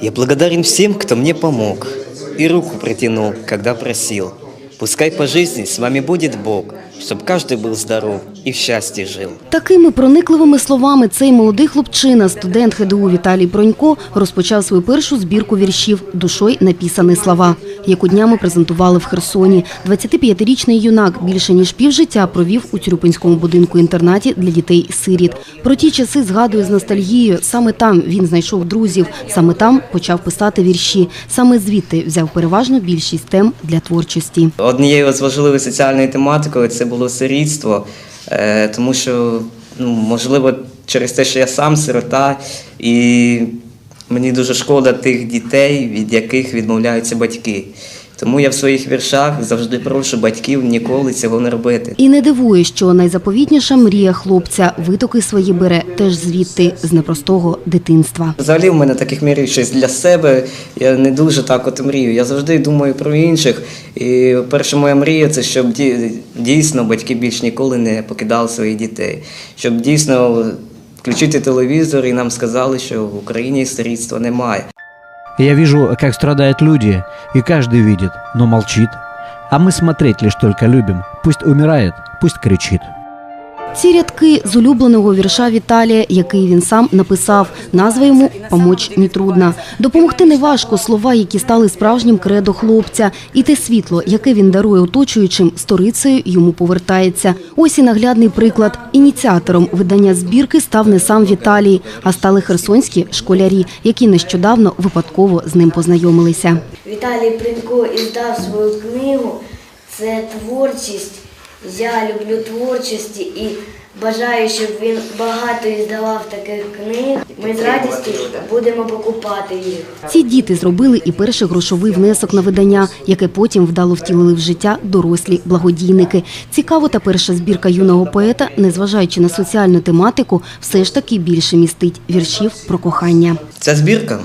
Я благодарен всем, кто мне помог и руку протянул, когда просил. Пускай по жизни с вами будет Бог, чтобы каждый был здоров и в счастье жил. Такими проникливими словами цей молодий хлопчина, студент ХДУ Віталій Бронько, розпочав свою першу збірку віршів «Душой написані слова», яку днями презентували в Херсоні. 25-річний юнак більше ніж півжиття провів у Тюрюпинському будинку-інтернаті для дітей-сиріт. Про ті часи згадує з ностальгією. Саме там він знайшов друзів, саме там почав писати вірші. Саме звідти взяв переважну більшість тем для творчості. Однією з важливих соціальною тематикою це було сирітство, е, тому що, ну, можливо, через те, що я сам сирота, і мені дуже шкода тих дітей, від яких відмовляються батьки. Тому я в своїх віршах завжди прошу батьків ніколи цього не робити. І не дивує, що найзаповітніша мрія хлопця витоки свої бере теж звідти з непростого дитинства. Взагалі в мене таких мрій щось для себе. Я не дуже так от мрію. Я завжди думаю про інших. І перша моя мрія це щоб ді- дійсно батьки більш ніколи не покидали своїх дітей. Щоб дійсно включити телевізор і нам сказали, що в Україні сирітства немає. Я вижу, как страдают люди, и каждый видит, но молчит. А мы смотреть лишь только любим. Пусть умирает, пусть кричит. Ці рядки з улюбленого вірша Віталія, який він сам написав. Назва йому «Помоч нетрудно». Допомогти не важко слова, які стали справжнім кредо хлопця. І те світло, яке він дарує оточуючим, сторицею йому повертається. Ось і наглядний приклад. Ініціатором видання збірки став не сам Віталій, а стали херсонські школярі, які нещодавно випадково з ним познайомилися. Віталій Принько іздав свою книгу. Це творчість. Я люблю творчості і бажаю, щоб він багато іздавав таких книг. Ми з радістю будемо покупати їх. Ці діти зробили і перший грошовий внесок на видання, яке потім вдало втілили в життя дорослі благодійники. Цікаво, та перша збірка юного поета, незважаючи на соціальну тематику, все ж таки більше містить віршів про кохання. Ця збірка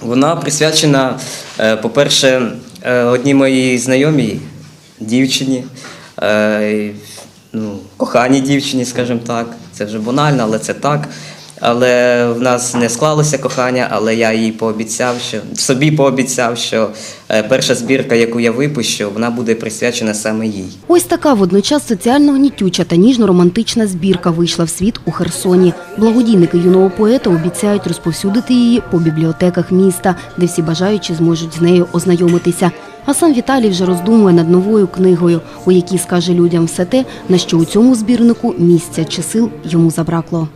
вона присвячена, е, по-перше, е, одній моїй знайомій дівчині, е, ну, коханій дівчині, скажімо так. Це вже банально, але це так. Але в нас не склалося кохання, але я їй пообіцяв, що собі пообіцяв, що е, перша збірка, яку я випущу, вона буде присвячена саме їй. Ось така водночас соціально гнітюча та ніжно-романтична збірка вийшла в світ у Херсоні. Благодійники юного поета обіцяють розповсюдити її по бібліотеках міста, де всі бажаючі зможуть з нею ознайомитися. А сам Віталій вже роздумує над новою книгою, у якій скаже людям все те, на що у цьому збірнику місця чи сил йому забракло.